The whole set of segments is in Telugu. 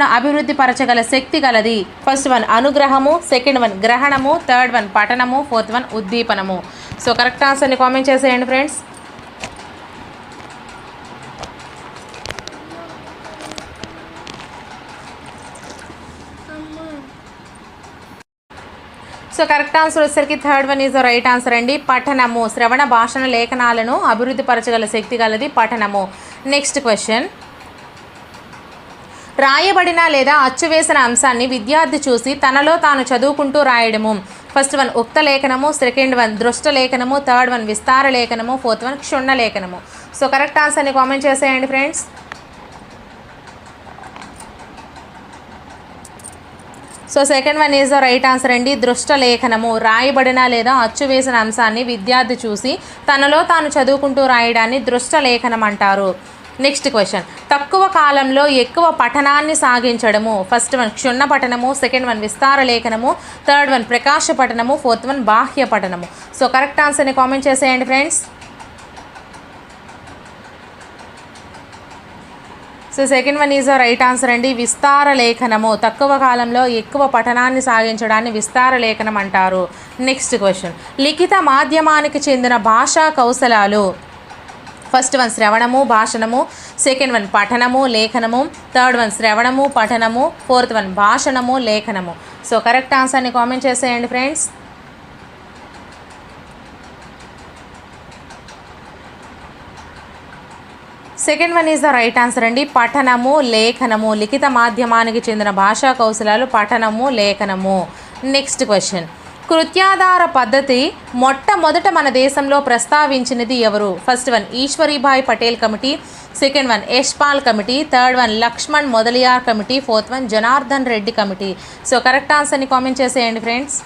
అభివృద్ధి పరచగల శక్తి గలది. ఫస్ట్ వన్ అనుగ్రహము. సెకండ్ వన్ గ్రహణము. థర్డ్ వన్ పఠనము. ఫోర్త్ వన్ ఉద్దీపనము. సో కరెక్ట్ ఆన్సర్ని కామెంట్ చేసేయండి ఫ్రెండ్స్ సో కరెక్ట్ ఆన్సర్ వచ్చేసరికి third one is the right answer అండి. పఠనము శ్రవణ భాషణ లేఖనాలను అభివృద్ధి పరచగల శక్తి గలది పఠనము. నెక్స్ట్ క్వశ్చన్ రాయబడిన లేదా అచ్చువేసిన అంశాన్ని విద్యార్థి చూసి తనలో తాను చదువుకుంటూ రాయడము. ఫస్ట్ వన్ ఉక్త లేఖనము సెకండ్ వన్ దృష్ట లేఖనము థర్డ్ వన్ విస్తార లేఖనము ఫోర్త్ వన్ క్షుణ్ణ లేఖనము. సో కరెక్ట్ ఆన్సర్ని కామెంట్ చేసేయండి friends. So second one is the right answer అండి. దృష్ట లేఖనము రాయబడిన లేదా అచ్చు వేసిన అంశాన్ని విద్యార్థి చూసి తనలో తాను చదువుకుంటూ రాయడాన్ని దృష్ట లేఖనం అంటారు నెక్స్ట్ క్వశ్చన్ తక్కువ కాలంలో ఎక్కువ పఠనాన్ని సాగించడము. ఫస్ట్ వన్ క్షుణ్ణ పఠనము. సెకండ్ వన్ విస్తార లేఖనము. థర్డ్ వన్ ప్రకాశ పఠనము. ఫోర్త్ వన్ బాహ్య పఠనము. సో కరెక్ట్ ఆన్సర్ని కామెంట్ చేసేయండి friends so second one is right answer అండి. విస్తార లేఖనము. తక్కువ కాలంలో ఎక్కువ పఠనాన్ని సాగించడాన్ని విస్తార లేఖనం అంటారు. నెక్స్ట్ క్వశ్చన్ లిఖిత మాధ్యమానికి చెందిన భాషా కౌశలాలు. ఫస్ట్ వన్ శ్రవణము భాషణము సెకండ్ వన్ పఠనము లేఖనము థర్డ్ వన్ శ్రవణము పఠనము ఫోర్త్ వన్ భాషణము లేఖనము. సో కరెక్ట్ ఆన్సర్ని కామెంట్ చేసేయండి friends second one is the right answer అండి. పఠనము లేఖనము లిఖిత మాధ్యమానికి చెందిన భాషా కౌశలాలు పఠనము లేఖనము. నెక్స్ట్ క్వశ్చన్ కృత్యాధార పద్ధతి మొట్టమొదట మన దేశంలో ప్రస్తావించినది ఎవరు? First one Ishwaribhai Patel committee. Second one Yashpal committee. Third one Lakshman Mudaliar committee. Fourth one Janardhan Reddy committee. So correct ఆన్సర్ని కామెంట్ చేసేయండి friends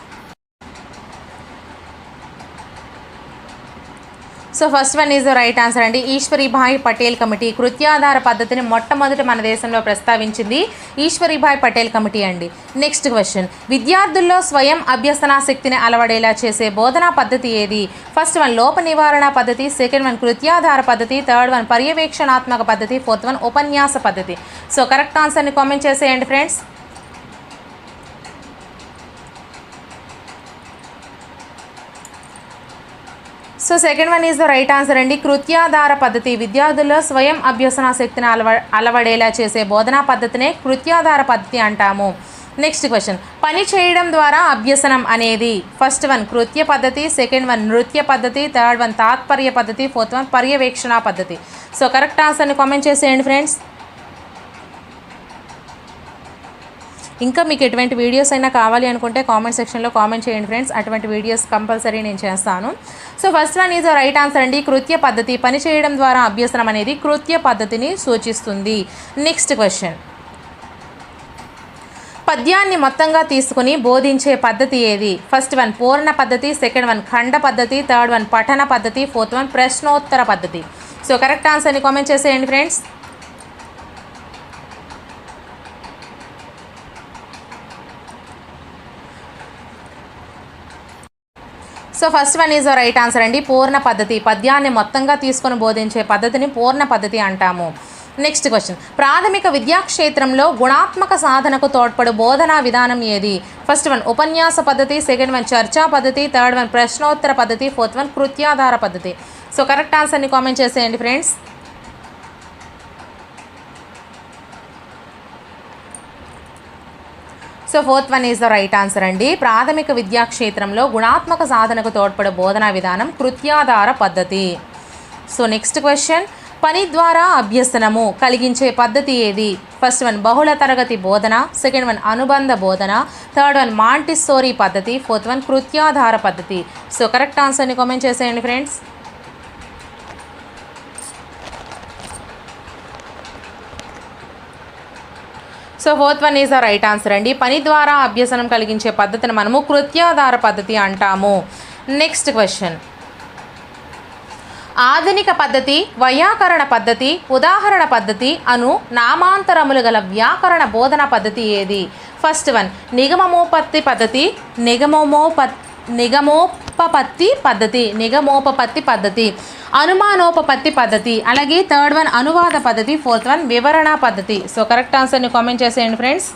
so first one is the right answer అండి. ఈశ్వరీభాయ్ పటేల్ కమిటీ కృత్యాధార పద్ధతిని మొట్టమొదటి మన దేశంలో ప్రస్తావించింది ఈశ్వరీభాయ్ పటేల్ కమిటీ అండి. నెక్స్ట్ క్వశ్చన్ విద్యార్థుల్లో స్వయం అభ్యసనా శక్తిని అలవడేలా చేసే బోధనా పద్ధతి ఏది? ఫస్ట్ వన్ లోప నివారణ పద్ధతి. సెకండ్ వన్ కృత్యాధార పద్ధతి. థర్డ్ వన్ పర్యవేక్షణాత్మక పద్ధతి. ఫోర్త్ వన్ ఉపన్యాస పద్ధతి. సో కరెక్ట్ ఆన్సర్ని కామెంట్ చేసేయండి friends so second one is the right answer అండి. కృత్యాధార పద్ధతి. విద్యార్థుల్లో స్వయం అభ్యసన శక్తిని అలవ అలవడేలా చేసే బోధనా పద్ధతినే కృత్యాధార పద్ధతి అంటాము. నెక్స్ట్ క్వశ్చన్ పని చేయడం ద్వారా అభ్యసనం అనేది ఫస్ట్ వన్ కృత్య పద్ధతి సెకండ్ వన్ నృత్య పద్ధతి థర్డ్ వన్ తాత్పర్య పద్ధతి ఫోర్త్ వన్ పర్యవేక్షణ పద్ధతి. సో కరెక్ట్ ఆన్సర్ని కామెంట్ చేసేయండి ఫ్రెండ్స్. ఇంకా మీకు ఎటువంటి వీడియోస్ అయినా కావాలి అనుకుంటే కామెంట్ సెక్షన్లో కామెంట్ చేయండి ఫ్రెండ్స్ అటువంటి వీడియోస్ కంపల్సరీ నేను చేస్తాను. So first one is right answer అండి. కృత్య పద్ధతి. పని చేయడం ద్వారా అభ్యసనం అనేది కృత్య పద్ధతిని సూచిస్తుంది. నెక్స్ట్ క్వశ్చన్ పద్యాన్ని మొత్తంగా తీసుకుని బోధించే పద్ధతి ఏది? ఫస్ట్ వన్ పూర్ణ పద్ధతి. సెకండ్ వన్ ఖండ పద్ధతి. థర్డ్ వన్ పఠన పద్ధతి. ఫోర్త్ వన్ ప్రశ్నోత్తర పద్ధతి. సో కరెక్ట్ ఆన్సర్ని కామెంట్ చేసేయండి friends so first one is right answer అండి. పూర్ణ పద్ధతి. పద్యాన్ని మొత్తంగా తీసుకొని బోధించే పద్ధతిని పూర్ణ పద్ధతి అంటాము. నెక్స్ట్ క్వశ్చన్ ప్రాథమిక విద్యాక్షేత్రంలో గుణాత్మక సాధనకు తోడ్పడు బోధనా విధానం ఏది? ఫస్ట్ వన్ ఉపన్యాస పద్ధతి. సెకండ్ వన్ చర్చా పద్ధతి. థర్డ్ వన్ ప్రశ్నోత్తర పద్ధతి. ఫోర్త్ వన్ కృత్యాధార పద్ధతి. సో కరెక్ట్ ఆన్సర్ని కామెంట్ చేసేయండి friends so fourth one is the right answer అండి. ప్రాథమిక విద్యాక్షేత్రంలో గుణాత్మక సాధనకు తోడ్పడే బోధనా విధానం కృత్యాధార పద్ధతి. సో నెక్స్ట్ క్వశ్చన్ పని ద్వారా అభ్యసనము కలిగించే పద్ధతి ఏది? ఫస్ట్ వన్ బహుళ తరగతి బోధన. సెకండ్ వన్ అనుబంధ బోధన. థర్డ్ వన్ మాంటిస్సోరీ పద్ధతి. ఫోర్త్ వన్ కృత్యాధార పద్ధతి. సో కరెక్ట్ ఆన్సర్ని కామెంట్ చేసేయండి friends so fourth one is the right answer అండి. పని ద్వారా అభ్యసనం కలిగించే పద్ధతిని మనము కృత్యాధార పద్ధతి అంటాము. నెక్స్ట్ క్వశ్చన్ ఆధునిక పద్ధతి వైయాకరణ పద్ధతి ఉదాహరణ పద్ధతి అను నామాంతరములు గల వ్యాకరణ బోధన పద్ధతి ఏది? ఫస్ట్ వన్ నిగమమోపత్తి పద్ధతి నిగమమోపత్ నిగమోపపత్తి పద్ధతి నిగమోపపత్తి పద్ధతి అనుమానోపపత్తి పద్ధతి అలాగే థర్డ్ వన్ అనువాద పద్ధతి ఫోర్త్ వన్ వివరణ పద్ధతి. సో కరెక్ట్ ఆన్సర్ని కామెంట్ చేసేయండి friends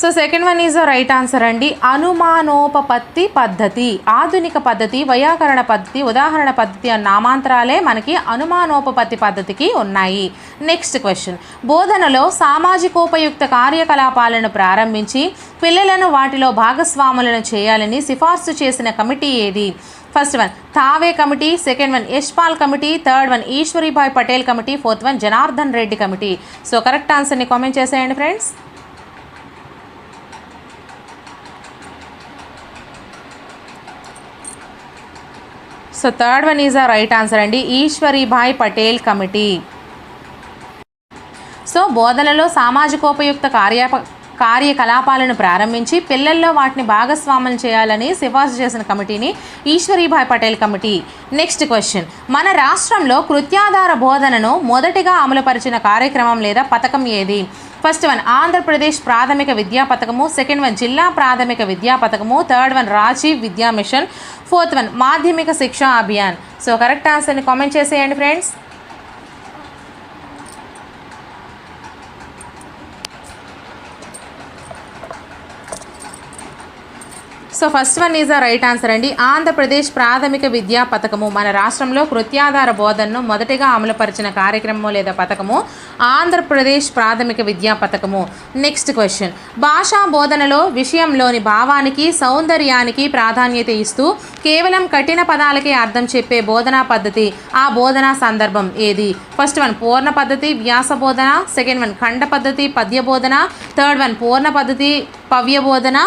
so second one is right answer అండి. అనుమానోపపత్తి పద్ధతి. ఆధునిక పద్ధతి వైయాకరణ పద్ధతి ఉదాహరణ పద్ధతి అన్న నామాంతరాలే మనకి అనుమానోపపత్తి పద్ధతికి ఉన్నాయి. నెక్స్ట్ క్వశ్చన్ బోధనలో సామాజికోపయుక్త కార్యకలాపాలను ప్రారంభించి పిల్లలను వాటిలో భాగస్వాములను చేయాలని సిఫార్సు చేసిన కమిటీ ఏది? First one తావే committee. Second one Yashpal committee. Third one Ishwaribhai Patel committee. Fourth one Janardhan Reddy committee. So correct ఆన్సర్ని కామెంట్ చేసేయండి friends so third one is a right answer అండి. ఈశ్వరీభాయ్ పటేల్ కమిటీ. సో బోధనలో సామాజికోపయుక్త కార్య కార్యకలాపాలను ప్రారంభించి పిల్లల్లో వాటిని భాగస్వాములు చేయాలని సిఫార్సు చేసిన కమిటీని Ishwaribhai Patel committee. Next question. మన రాష్ట్రంలో కృత్యాధార బోధనను మొదటిగా అమలుపరిచిన కార్యక్రమం లేదా పథకం ఏది? ఫస్ట్ వన్ ఆంధ్రప్రదేశ్ ప్రాథమిక విద్యా పథకము. సెకండ్ వన్ జిల్లా ప్రాథమిక విద్యా పథకము. థర్డ్ వన్ రాజీవ్ విద్యా machine. Fourth one Madhyamik Shiksha Abhiyan. So correct ఆన్సర్ని కామెంట్ చేసేయండి friends so first one is the right answer అండి. ఆంధ్రప్రదేశ్ ప్రాథమిక విద్యా పథకము. మన రాష్ట్రంలో కృత్యాధార బోధనను మొదటిగా అమలుపరిచిన కార్యక్రమము లేదా పథకము ఆంధ్రప్రదేశ్ ప్రాథమిక విద్యా పథకము. నెక్స్ట్ క్వశ్చన్ భాషా బోధనలో విషయంలోని భావానికి సౌందర్యానికి ప్రాధాన్యత ఇస్తూ కేవలం కఠిన పదాలకే అర్థం చెప్పే బోధనా పద్ధతి. ఆ బోధనా సందర్భం ఏది? ఫస్ట్ వన్ పూర్ణ పద్ధతి వ్యాస బోధన. సెకండ్ వన్ ఖండ పద్ధతి పద్య బోధన. థర్డ్ వన్ పూర్ణ పద్ధతి పవ్య బోధన.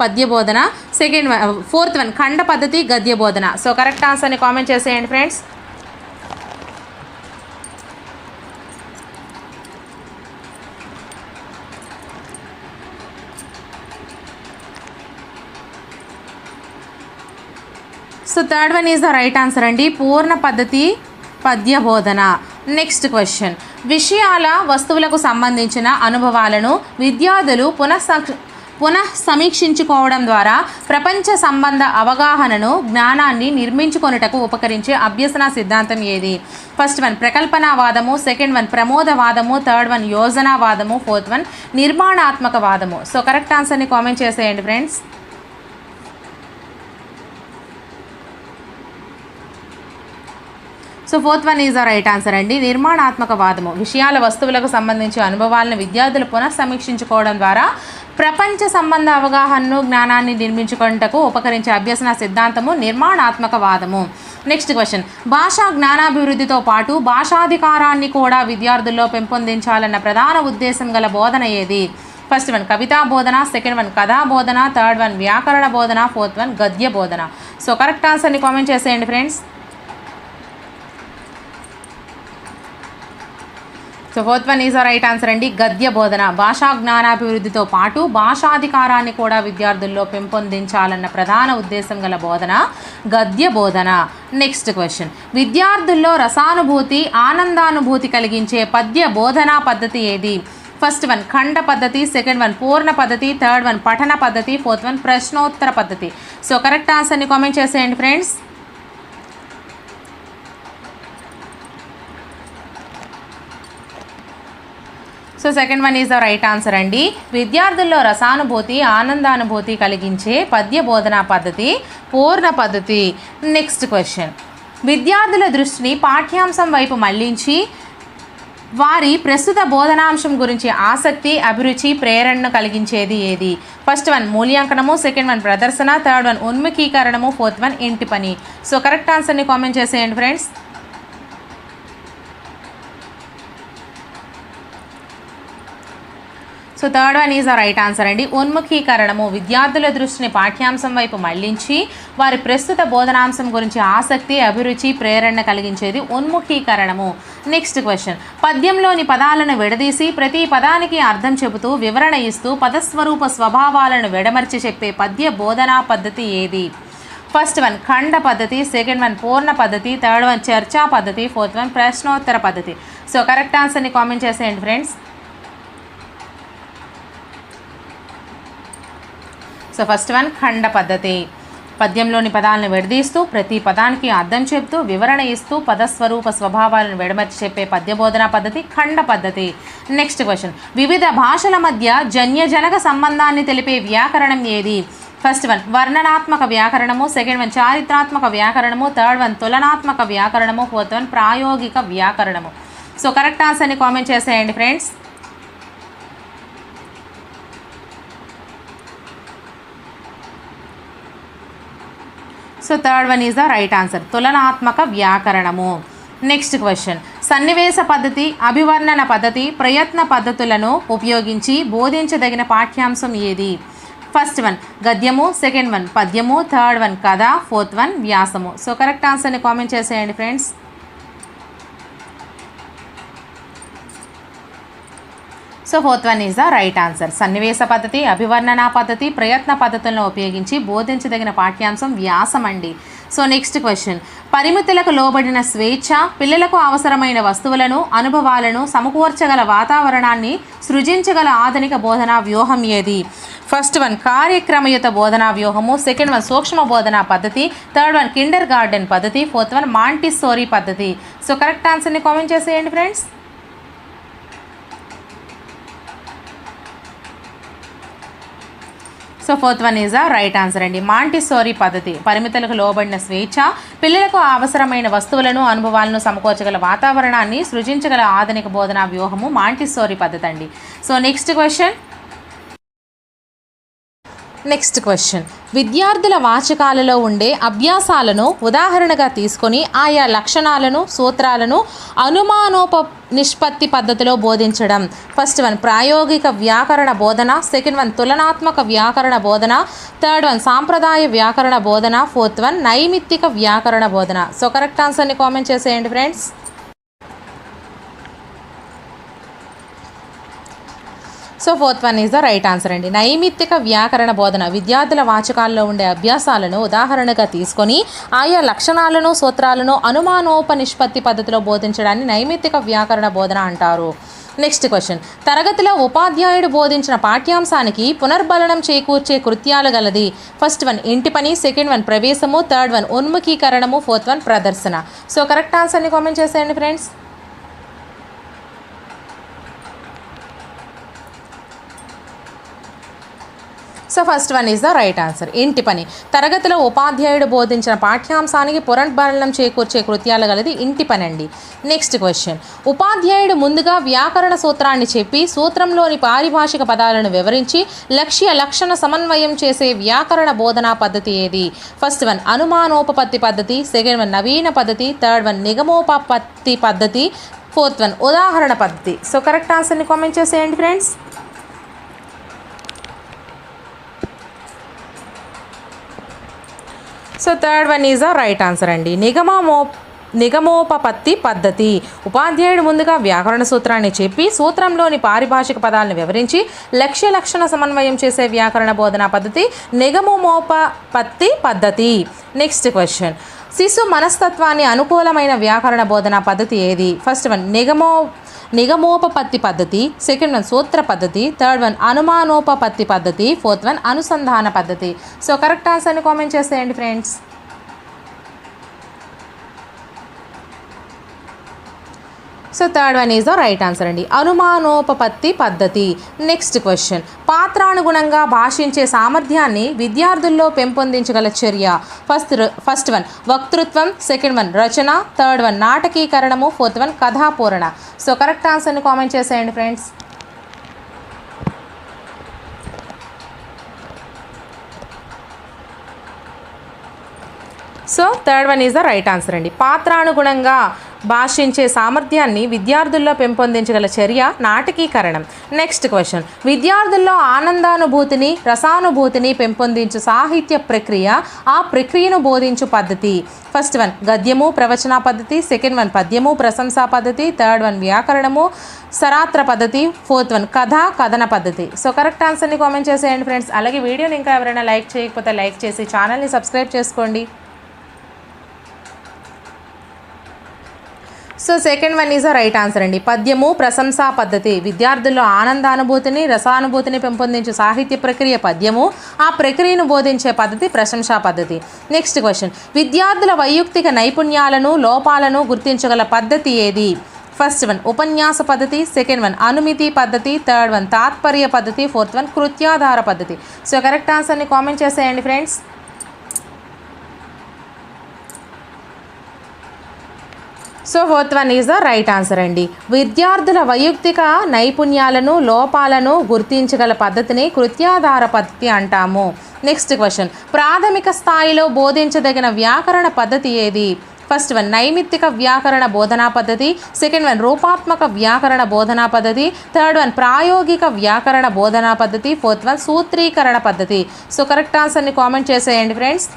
పద్యబోధన సెకండ్ వన్ ఫోర్త్ వన్ ఖండ పద్ధతి గద్య బోధన సో కరెక్ట్ ఆన్సర్ని కామెంట్ చేసేయండి friends so third one is the right answer అండి. పూర్ణ పద్ధతి పద్య బోధన నెక్స్ట్ క్వశ్చన్ విషయాల వస్తువులకు సంబంధించిన అనుభవాలను విద్యార్థులు పునః పునః సమీక్షించుకోవడం ద్వారా ప్రపంచ సంబంధ అవగాహనను జ్ఞానాన్ని నిర్మించుకొనుటకు ఉపకరించే అభ్యసన సిద్ధాంతం ఏది? ఫస్ట్ వన్ ప్రకల్పనావాదము. సెకండ్ వన్ ప్రమోదవాదము. థర్డ్ వన్ యోజనావాదము. ఫోర్త్ వన్ నిర్మాణాత్మక వాదము సో కరెక్ట్ ఆన్సర్ని కామెంట్ చేసేయండి friends so fourth one is the right answer అండి. నిర్మాణాత్మక వాదము విషయాల వస్తువులకు సంబంధించి అనుభవాలను విద్యార్థులు పునఃసమీక్షించుకోవడం ద్వారా ప్రపంచ సంబంధ అవగాహనను జ్ఞానాన్ని నిర్మించుకుంటకు ఉపకరించే అభ్యసన సిద్ధాంతము నిర్మాణాత్మక వాదము నెక్స్ట్ క్వశ్చన్ భాషా జ్ఞానాభివృద్ధితో పాటు భాషాధికారాన్ని కూడా విద్యార్థుల్లో పెంపొందించాలన్న ప్రధాన ఉద్దేశం గల బోధన ఏది? ఫస్ట్ వన్ కవితా బోధన. సెకండ్ వన్ కథా బోధన. థర్డ్ వన్ వ్యాకరణ బోధన. ఫోర్త్ వన్ గద్య బోధన. సో కరెక్ట్ ఆన్సర్ని కామెంట్ చేసేయండి friends so fourth one is right answer అండి? గద్య బోధన. భాషా జ్ఞానాభివృద్ధితో పాటు భాషాధికారాన్ని కూడా విద్యార్థుల్లో పెంపొందించాలన్న ప్రధాన ఉద్దేశం గల బోధన గద్య బోధన. నెక్స్ట్ క్వశ్చన్ విద్యార్థుల్లో రసానుభూతి ఆనందానుభూతి కలిగించే పద్య బోధనా పద్ధతి ఏది? ఫస్ట్ వన్ ఖండ పద్ధతి. సెకండ్ వన్ పూర్ణ పద్ధతి. థర్డ్ వన్ పఠన పద్ధతి. ఫోర్త్ వన్ ప్రశ్నోత్తర పద్ధతి. సో కరెక్ట్ ఆన్సర్ని కామెంట్ చేసేయండి friends so second one is the right answer అండి. విద్యార్థుల్లో రసానుభూతి ఆనందానుభూతి కలిగించే పద్య బోధనా పద్ధతి పూర్ణ పద్ధతి. నెక్స్ట్ క్వశ్చన్ విద్యార్థుల దృష్టిని పాఠ్యాంశం వైపు మళ్ళించి వారి ప్రస్తుత బోధనాంశం గురించి ఆసక్తి అభిరుచి ప్రేరణను కలిగించేది ఏది? ఫస్ట్ వన్ మూల్యాంకనము. సెకండ్ వన్ ప్రదర్శన. థర్డ్ వన్ ఉన్ముఖీకరణము. ఫోర్త్ వన్ ఇంటి పని. సో కరెక్ట్ ఆన్సర్ని కామెంట్ చేసేయండి friends so third one is the right answer అండి. ఉన్ముఖీకరణము విద్యార్థుల దృష్టిని పాఠ్యాంశం వైపు మళ్ళించి వారి ప్రస్తుత బోధనాంశం గురించి ఆసక్తి అభిరుచి ప్రేరణ కలిగించేది ఉన్ముఖీకరణము. నెక్స్ట్ క్వశ్చన్ పద్యంలోని పదాలను విడదీసి ప్రతి పదానికి అర్థం చెబుతూ వివరణ ఇస్తూ పదస్వరూప స్వభావాలను విడమర్చి చెప్పే పద్య బోధనా పద్ధతి ఏది? ఫస్ట్ వన్ ఖండ పద్ధతి సెకండ్ వన్ పూర్ణ పద్ధతి థర్డ్ వన్ చర్చా పద్ధతి ఫోర్త్ వన్ ప్రశ్నోత్తర పద్ధతి. సో కరెక్ట్ ఆన్సర్ని కామెంట్ చేసేయండి ఫ్రెండ్స్ సో ఫస్ట్ వన్ ఖండ పద్ధతి పద్యంలోని పదాలను విడదీస్తూ ప్రతి పదానికి అర్థం చెప్తూ వివరణ ఇస్తూ పదస్వరూప స్వభావాలను విడమర్చి చెప్పే పద్యబోధన పద్ధతి ఖండ పద్ధతి. నెక్స్ట్ క్వశ్చన్ వివిధ భాషల మధ్య జన్యజనక సంబంధాన్ని తెలిపే వ్యాకరణం ఏది? ఫస్ట్ వన్ వర్ణనాత్మక వ్యాకరణము. సెకండ్ వన్ చారిత్రాత్మక వ్యాకరణము. థర్డ్ వన్ తులనాత్మక వ్యాకరణము. ఫోర్త్ వన్ ప్రాయోగిక వ్యాకరణము. సో కరెక్ట్ ఆన్సర్ని కామెంట్ చేసేయండి friends so third one is the right answer తులనాత్మక వ్యాకరణము నెక్స్ట్ క్వశ్చన్ సన్నివేశ పద్ధతి అభివర్ణన పద్ధతి ప్రయత్న పద్ధతులను ఉపయోగించి బోధించదగిన పాఠ్యాంశం ఏది ఫస్ట్ వన్ గద్యము సెకండ్ వన్ పద్యము థర్డ్ వన్ కథ ఫోర్త్ వన్ వ్యాసము సో కరెక్ట్ ఆన్సర్ని కామెంట్ చేసేయండి friends so fourth one is the right answer. సన్నివేశ పద్ధతి అభివర్ణన పద్ధతి ప్రయత్న పద్ధతులను ఉపయోగించి బోధించదగిన పాఠ్యాంశం వ్యాసం అండి సో నెక్స్ట్ క్వశ్చన్. పరిమితులకు లోబడిన స్వేచ్ఛ పిల్లలకు అవసరమైన వస్తువులను అనుభవాలను సమకూర్చగల వాతావరణాన్ని సృజించగల ఆధునిక బోధనా వ్యూహం ఏది? ఫస్ట్ వన్ కార్యక్రమయుత బోధనా వ్యూహము. సెకండ్ వన్ సూక్ష్మ బోధనా పద్ధతి. థర్డ్ వన్ కిండర్ గార్డెన్ పద్ధతి. ఫోర్త్ వన్ మాంటిస్సోరీ పద్ధతి. సో కరెక్ట్ ఆన్సర్ని కామెంట్ చేసేయండి friends. So fourth one is a right answer అండి. మాంటిసోరీ పద్ధతి. పరిమితులకు లోబడిన స్వేచ్ఛ పిల్లలకు అవసరమైన వస్తువులను అనుభవాలను సమకూర్చగల వాతావరణాన్ని సృజించగల ఆధునిక బోధనా వ్యూహము మాంటిసోరీ పద్ధతి అండి. So next question next question విద్యార్థుల వాచకాలలో ఉండే అభ్యాసాలను ఉదాహరణగా తీసుకొని ఆయా లక్షణాలను సూత్రాలను అనుమానోప నిష్పత్తి పద్ధతిలో బోధించడం. ఫస్ట్ వన్ ప్రాయోగిక వ్యాకరణ బోధన. సెకండ్ వన్ తులనాత్మక వ్యాకరణ బోధన. థర్డ్ వన్ సాంప్రదాయ వ్యాకరణ బోధన. ఫోర్త్ వన్ నైమిత్తిక వ్యాకరణ బోధన. సో కరెక్ట్ ఆన్సర్ని కామెంట్ చేసేయండి friends so fourth one is the right answer అండి. నైమిత్తిక వ్యాకరణ బోధన. విద్యార్థుల వాచకాల్లో ఉండే అభ్యాసాలను ఉదాహరణగా తీసుకొని ఆయా లక్షణాలను సూత్రాలను అనుమానోపనిష్పత్తి పద్ధతిలో బోధించడాన్ని నైమిత్తిక వ్యాకరణ బోధన అంటారు. Next question. తరగతిలో ఉపాధ్యాయుడు బోధించిన పాఠ్యాంశానికి పునర్బలనం చేకూర్చే కృత్యాలు గలది. ఫస్ట్ వన్ ఇంటి పని. సెకండ్ వన్ ప్రవేశము. థర్డ్ వన్ ఉన్ముఖీకరణము. ఫోర్త్ వన్ ప్రదర్శన. సో కరెక్ట్ ఆన్సర్ని కామెంట్ చేసేయండి friends. So first one is the right answer ఇంటి పని. తరగతిలో ఉపాధ్యాయుడు బోధించిన పాఠ్యాంశానికి పునర్బలనం చేకూర్చే కృత్యాలు గలది ఇంటి పని అండి నెక్స్ట్ క్వశ్చన్ ఉపాధ్యాయుడు ముందుగా వ్యాకరణ సూత్రాన్ని చెప్పి సూత్రంలోని పారిభాషిక పదాలను వివరించి లక్ష్య లక్షణ సమన్వయం చేసే వ్యాకరణ బోధనా పద్ధతి ఏది? ఫస్ట్ వన్ అనుమానోపపత్తి పద్ధతి. సెకండ్ వన్ నవీన పద్ధతి. థర్డ్ వన్ నిగమోపపత్తి పద్ధతి. ఫోర్త్ వన్ ఉదాహరణ పద్ధతి. సో కరెక్ట్ ఆన్సర్ని కామెంట్ చేసేయండి friends so third one is the right answer అండి. నిగమమో నిగమోపపత్తి పద్ధతి. ఉపాధ్యాయుడు ముందుగా వ్యాకరణ సూత్రాన్ని చెప్పి సూత్రంలోని పారిభాషిక పదాలను వివరించి లక్ష్య లక్షణ సమన్వయం చేసే వ్యాకరణ బోధనా పద్ధతి నిగమోపపత్తి పద్ధతి. నెక్స్ట్ క్వశ్చన్ శిశు మనస్తత్వాన్ని అనుకూలమైన వ్యాకరణ బోధనా పద్ధతి ఏది? ఫస్ట్ వన్ నిగమో నిగమోపపత్తి పద్ధతి సెకండ్ వన్ సూత్ర పద్ధతి థర్డ్ వన్ అనుమానోపపత్తి పద్ధతి ఫోర్త్ వన్ అనుసంధాన పద్ధతి. సో కరెక్ట్ ఆన్సర్ని కామెంట్ చేసేయండి friends so third one is the right answer అండి. అనుమానోపపత్తి పద్ధతి. నెక్స్ట్ క్వశ్చన్ పాత్రానుగుణంగా భాషించే సామర్థ్యాన్ని విద్యార్థుల్లో పెంపొందించగల చర్య. ఫస్ట్ ఫస్ట్ వన్ వక్తృత్వం. సెకండ్ వన్ రచన. థర్డ్ వన్ నాటకీకరణము. ఫోర్త్ వన్ కథాపూరణ. సో కరెక్ట్ ఆన్సర్ని కామెంట్ చేసేయండి friends so third one is the right answer అండి. పాత్రానుగుణంగా భాషించే సామర్థ్యాన్ని విద్యార్థుల్లో పెంపొందించగల చర్య నాటకీకరణం. నెక్స్ట్ క్వశ్చన్ విద్యార్థుల్లో ఆనందానుభూతిని రసానుభూతిని పెంపొందించు సాహిత్య ప్రక్రియ ఆ ప్రక్రియను బోధించు పద్ధతి. ఫస్ట్ వన్ గద్యము ప్రవచన పద్ధతి. సెకండ్ వన్ పద్యము ప్రశంసా పద్ధతి. థర్డ్ వన్ వ్యాకరణము సరాత్ర పద్ధతి. ఫోర్త్ వన్ కథ కథన పద్ధతి. సో కరెక్ట్ ఆన్సర్ని కామెంట్ చేసేయండి ఫ్రెండ్స్ అలాగే వీడియోని ఇంకా ఎవరైనా లైక్ చేయకపోతే లైక్ చేసి ఛానల్ని సబ్స్క్రైబ్ చేసుకోండి. So second one is right answer అండి. పద్యము ప్రశంసా పద్ధతి. విద్యార్థుల్లో ఆనందానుభూతిని రసానుభూతిని పెంపొందించే సాహిత్య ప్రక్రియ పద్యము ఆ ప్రక్రియను బోధించే పద్ధతి ప్రశంసా పద్ధతి. నెక్స్ట్ క్వశ్చన్ విద్యార్థుల వైయక్తిక నైపుణ్యాలను లోపాలను గుర్తించగల పద్ధతి ఏది? ఫస్ట్ వన్ ఉపన్యాస పద్ధతి. సెకండ్ వన్ అనుమితి పద్ధతి. థర్డ్ వన్ తాత్పర్య పద్ధతి. ఫోర్త్ వన్ కృత్యాధార పద్ధతి. సో కరెక్ట్ ఆన్సర్ని కామెంట్ చేసేయండి friends so fourth one is the right answer అండి. విద్యార్థుల వైయక్తిక నైపుణ్యాలను లోపాలను గుర్తించగల పద్ధతిని కృత్యాధార పద్ధతి అంటాము. నెక్స్ట్ క్వశ్చన్ ప్రాథమిక స్థాయిలో బోధించదగిన వ్యాకరణ పద్ధతి ఏది? ఫస్ట్ వన్ నైమిత్తిక వ్యాకరణ బోధనా పద్ధతి. సెకండ్ వన్ రూపాత్మక వ్యాకరణ బోధనా పద్ధతి. థర్డ్ వన్ ప్రాయోగిక వ్యాకరణ బోధనా పద్ధతి. ఫోర్త్ వన్ సూత్రీకరణ పద్ధతి. సో కరెక్ట్ ఆన్సర్ని కామెంట్ చేసేయండి friends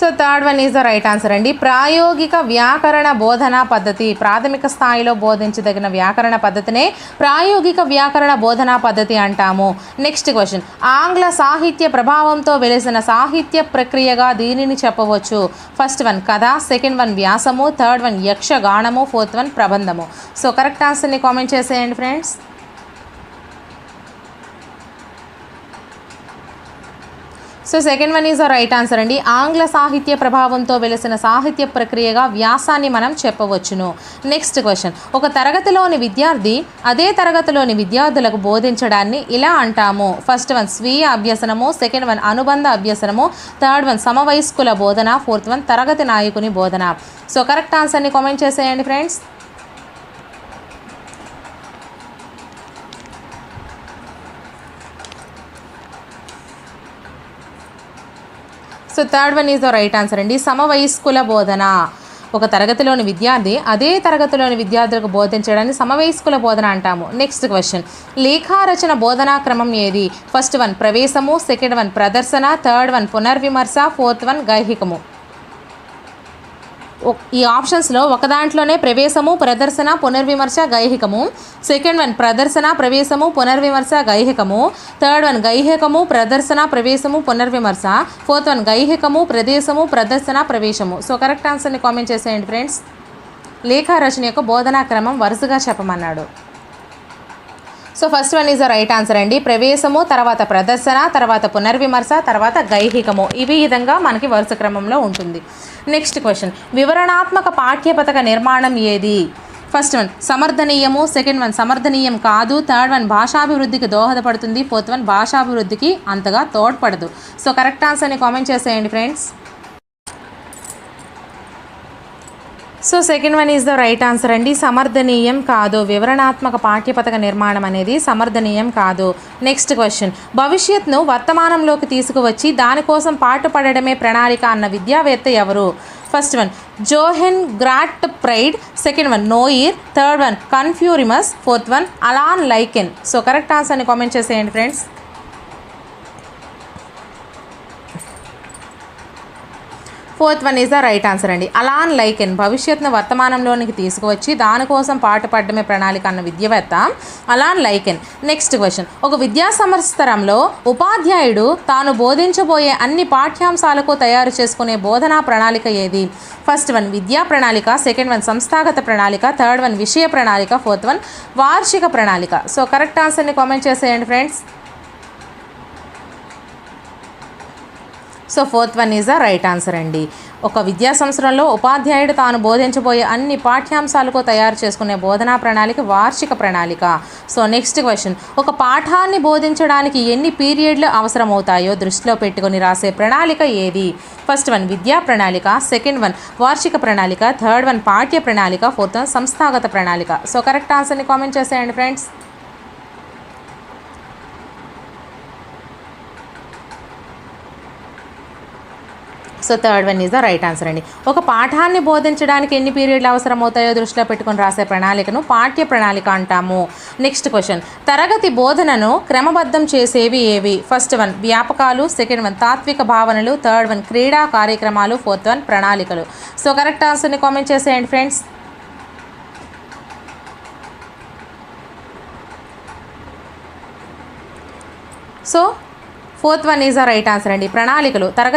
so third one is the right answer అండి. ప్రాయోగిక వ్యాకరణ బోధనా పద్ధతి ప్రాథమిక స్థాయిలో బోధించదగిన వ్యాకరణ పద్ధతినే ప్రాయోగిక వ్యాకరణ బోధనా పద్ధతి అంటాము. నెక్స్ట్ క్వశ్చన్ ఆంగ్ల సాహిత్య ప్రభావంతో వెలిసిన సాహిత్య ప్రక్రియగా దీనిని చెప్పవచ్చు. ఫస్ట్ వన్ కథ. సెకండ్ వన్ వ్యాసము. థర్డ్ వన్ యక్షగానము. ఫోర్త్ వన్ ప్రబంధము. సో కరెక్ట్ ఆన్సర్ని కామెంట్ చేసేయండి friends so second one is the right answer అండి. ఆంగ్ల సాహిత్య ప్రభావంతో వెలిసిన సాహిత్య ప్రక్రియగా వ్యాసాన్ని మనం చెప్పవచ్చును. నెక్స్ట్ క్వశ్చన్ ఒక తరగతిలోని విద్యార్థి అదే తరగతిలోని విద్యార్థులకు బోధించడాన్ని ఇలా అంటాము. ఫస్ట్ వన్ స్వీయ అభ్యసనము. సెకండ్ వన్ అనుబంధ అభ్యసనము. థర్డ్ వన్ సమవయస్కుల బోధన. ఫోర్త్ వన్ తరగతి నాయకుని బోధన. సో కరెక్ట్ ఆన్సర్ని కామెంట్ చేసేయండి friends so third one is the right answer అండి. సమవయస్కుల బోధన. ఒక తరగతిలోని విద్యార్థి అదే తరగతిలోని విద్యార్థులకు బోధించడాన్ని సమవయస్కుల బోధన అంటాము. నెక్స్ట్ క్వశ్చన్ లేఖారచన బోధనా క్రమం ఏది? ఫస్ట్ వన్ ప్రవేశము. సెకండ్ వన్ ప్రదర్శన. థర్డ్ వన్ పునర్విమర్శ. ఫోర్త్ వన్ గైహికము. ఈ ఆప్షన్స్లో ఒక దాంట్లోనే ప్రవేశము ప్రదర్శన పునర్విమర్శ గైహికము. సెకండ్ వన్ ప్రదర్శన ప్రవేశము పునర్విమర్శ గైహికము. థర్డ్ వన్ గైహికము ప్రదర్శన ప్రవేశము పునర్విమర్శ. ఫోర్త్ వన్ గైహికము ప్రదేశము ప్రదర్శన ప్రవేశము. సో కరెక్ట్ ఆన్సర్ని కామెంట్ చేసేయండి ఫ్రెండ్స్ లేఖా రచన యొక్క బోధనా క్రమం వరుసగా చెప్పమన్నాడు. So first one is right answer అండి. ప్రవేశము తర్వాత ప్రదర్శన తర్వాత పునర్విమర్శ తర్వాత గైహికము. ఇవి విధంగా మనకి వరుస క్రమంలో ఉంటుంది. నెక్స్ట్ క్వశ్చన్ వివరణాత్మక పాఠ్యపథక నిర్మాణం ఏది? ఫస్ట్ వన్ సమర్థనీయము. సెకండ్ వన్ సమర్థనీయం కాదు. థర్డ్ వన్ భాషాభివృద్ధికి దోహదపడుతుంది. ఫోర్త్ వన్ భాషాభివృద్ధికి అంతగా తోడ్పడదు. సో కరెక్ట్ ఆన్సర్ని కామెంట్ చేసేయండి friends so second one is the right answer అండి. సమర్థనీయం కాదు. వివరణాత్మక పాఠ్యపథక నిర్మాణం అనేది సమర్థనీయం కాదు. నెక్స్ట్ క్వశ్చన్ భవిష్యత్ను వర్తమానంలోకి తీసుకువచ్చి దానికోసం పాటుపడడమే ప్రణాళిక అన్న విద్యావేత్త ఎవరు? ఫస్ట్ వన్ జోహెన్ గ్రాట్ ప్రైడ్. సెకండ్ వన్ నోయిర్. Third one కన్ఫ్యూరిమస్. Fourth one Alan Lakein. So correct ఆన్సర్ని కామెంట్ చేసేయండి friends fourth one is the right answer అండి. అలాన్ లైకెన్ భవిష్యత్తును వర్తమానంలోనికి తీసుకువచ్చి దానికోసం పాటుపడ్డమే ప్రణాళిక అన్న విద్యవేత్త అలాన్ లైకెన్. Next question. ఒక విద్యా సంవత్సరంలో ఉపాధ్యాయుడు తాను బోధించబోయే అన్ని పాఠ్యాంశాలకు తయారు చేసుకునే బోధనా ప్రణాళిక ఏది? ఫస్ట్ వన్ విద్యా ప్రణాళిక సెకండ్ వన్ సంస్థాగత ప్రణాళిక థర్డ్ వన్ విషయ ప్రణాళిక ఫోర్త్ వన్ వార్షిక ప్రణాళిక. సో కరెక్ట్ ఆన్సర్ని కామెంట్ చేసేయండి friends. So fourth one is the right answer అండి. ఒక విద్యా సంవత్సరంలో ఉపాధ్యాయుడు తాను బోధించబోయే అన్ని పాఠ్యాంశాలకు తయారు చేసుకునే బోధనా ప్రణాళిక వార్షిక ప్రణాళిక. So next question. ఒక పాఠాన్ని బోధించడానికి ఎన్ని పీరియడ్లు అవసరమవుతాయో దృష్టిలో పెట్టుకొని రాసే ప్రణాళిక ఏది? ఫస్ట్ వన్ విద్యా ప్రణాళిక సెకండ్ వన్ వార్షిక ప్రణాళిక థర్డ్ వన్ పాఠ్య ప్రణాళిక ఫోర్త్ వన్ సంస్థాగత ప్రణాళిక. సో కరెక్ట్ ఆన్సర్ని కామెంట్ చేసేయండి friends. So third one is the right answer అండి. ఒక పాఠాన్ని బోధించడానికి ఎన్ని పీరియడ్లు అవసరమవుతాయో దృష్టిలో పెట్టుకొని రాసే ప్రణాళికను పాఠ్య ప్రణాళిక అంటాము. Next question. తరగతి బోధనను క్రమబద్ధం చేసేవి ఏవి? ఫస్ట్ వన్ వ్యాపకాలు. సెకండ్ వన్ తాత్విక భావనలు. థర్డ్ వన్ క్రీడా కార్యక్రమాలు. ఫోర్త్ వన్ ప్రణాళికలు. సో కరెక్ట్ ఆన్సర్ని కామెంట్ చేసేయండి friends. So fourth one is the right answer అండి. ప్రణాళికలు. తరగతి